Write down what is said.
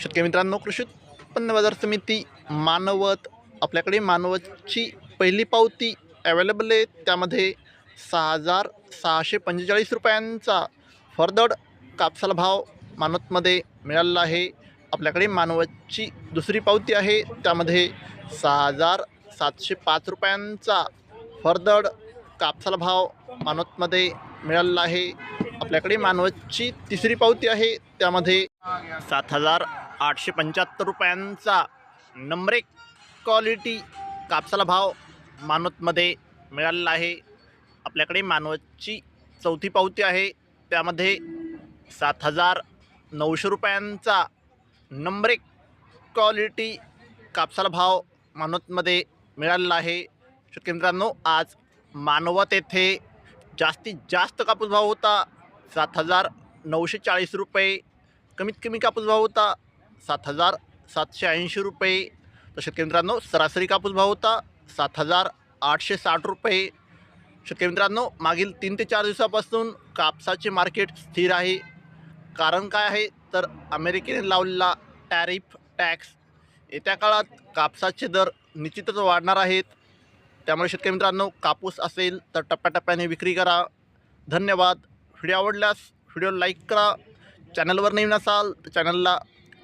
शेतकरी मित्रांनो कृषी उत्पन्न बाजार समिती मानवत आपल्याकडे मानवतची पहिली पावती अवेलेबल आहे. त्यामध्ये सहा हजार सहाशे पंचेचाळीस रुपयांचा फरदड कापसाला भाव मानवतमध्ये मिळालेला आहे. आपल्याकडे मानवतची दुसरी पावती आहे. त्यामध्ये सहा हजार सातशे पाच रुपयांचा फरदड कापसाला भाव मानवतमध्ये मिळालेला आहे. आपल्याकडे मानवतची तिसरी पावती आहे. त्यामध्ये सात हजार आठशे पंच्याहत्तर रुपयांचा नंबरेक क्वालिटी कापसाला भाव मानवतमध्ये मिळालेला आहे. आपल्याकडे मानवतची चौथी पावती आहे. त्यामध्ये सात हजार नऊशे रुपयांचा नंबरेक क्वालिटी कापसाला भाव मानवतमध्ये मिळालेला आहे. शेतकरी मित्रांनो आज मानवत येथे जास्तीत जास्त कापूस भाव होता. सात हजार नऊशे चाळीस रुपये कमीत कमी कापूस भाव होता. सात हजार सातशे ऐंशी रुपये. तर शेतकरी मित्रांनो सरासरी कापूस भाव होता सात हजार आठशे साठ रुपये. शेतकरी मित्रांनो मागील तीन ते चार दिवसापासून कापसाचे मार्केट स्थिर आहे. कारण काय आहे? तर अमेरिकेने लावलेला टॅरिफ टॅक्स येत्या काळात कापसाचे दर निश्चितच वाढणार आहेत. त्यामुळे शेतकरी मित्रांनो कापूस असेल तर टप्प्याटप्प्याने विक्री करा. धन्यवाद. व्हिडिओ आवडल्यास व्हिडिओ लाईक करा. चॅनलवर नवीन असाल तर चॅनलला